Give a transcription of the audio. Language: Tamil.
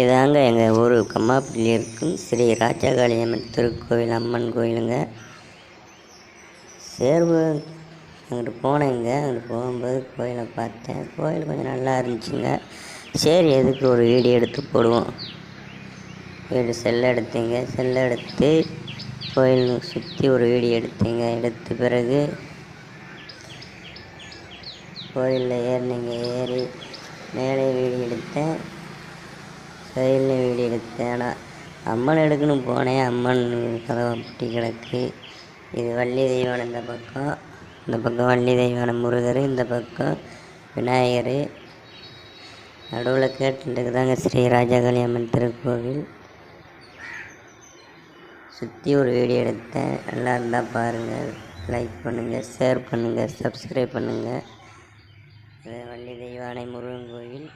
இதாங்க எங்கள் ஊர் கம்மாப்பட்டியில் இருக்கும் ஸ்ரீ ராஜகாளியம்மன் திருக்கோவில் அம்மன் கோயிலுங்க. சேர்வு அங்கிட்டு போனேங்க. அங்கிட்டு போகும்போது கோயிலை பார்த்தேன். கோயில் கொஞ்சம் நல்லா இருந்துச்சுங்க. சரி எதுக்கு ஒரு வீடியோ எடுத்து போடுவோம். வீடு செல்லை எடுத்தீங்க. செல்லை எடுத்து கோயில் சுற்றி ஒரு வீடியோ எடுத்தீங்க. எடுத்த பிறகு கோயிலில் ஏறினீங்க. ஏறி மேலே வீடியோ எடுத்தேன். சைடில் வீடியோ எடுத்தேன். ஆனால் அம்மன் எடுக்கணும் போனேன். அம்மன் கதவை பூட்டி கிடக்கு. இது வள்ளி தெய்வான இந்த பக்கம். இந்த பக்கம் வள்ளி தெய்வான முருகர் இந்த பக்கம் விநாயகர். நடுவில் கேட்டுருக்கு தாங்க ஸ்ரீ ராஜகாளி அம்மன் திருக்கோவில். சுற்றி ஒரு வீடியோ எடுத்தேன். நல்லா இருந்தால் பாருங்கள் லைக் பண்ணுங்கள் ஷேர் பண்ணுங்கள் சப்ஸ்கிரைப் பண்ணுங்கள் இது வள்ளி தெய்வானை முருகன் கோயில்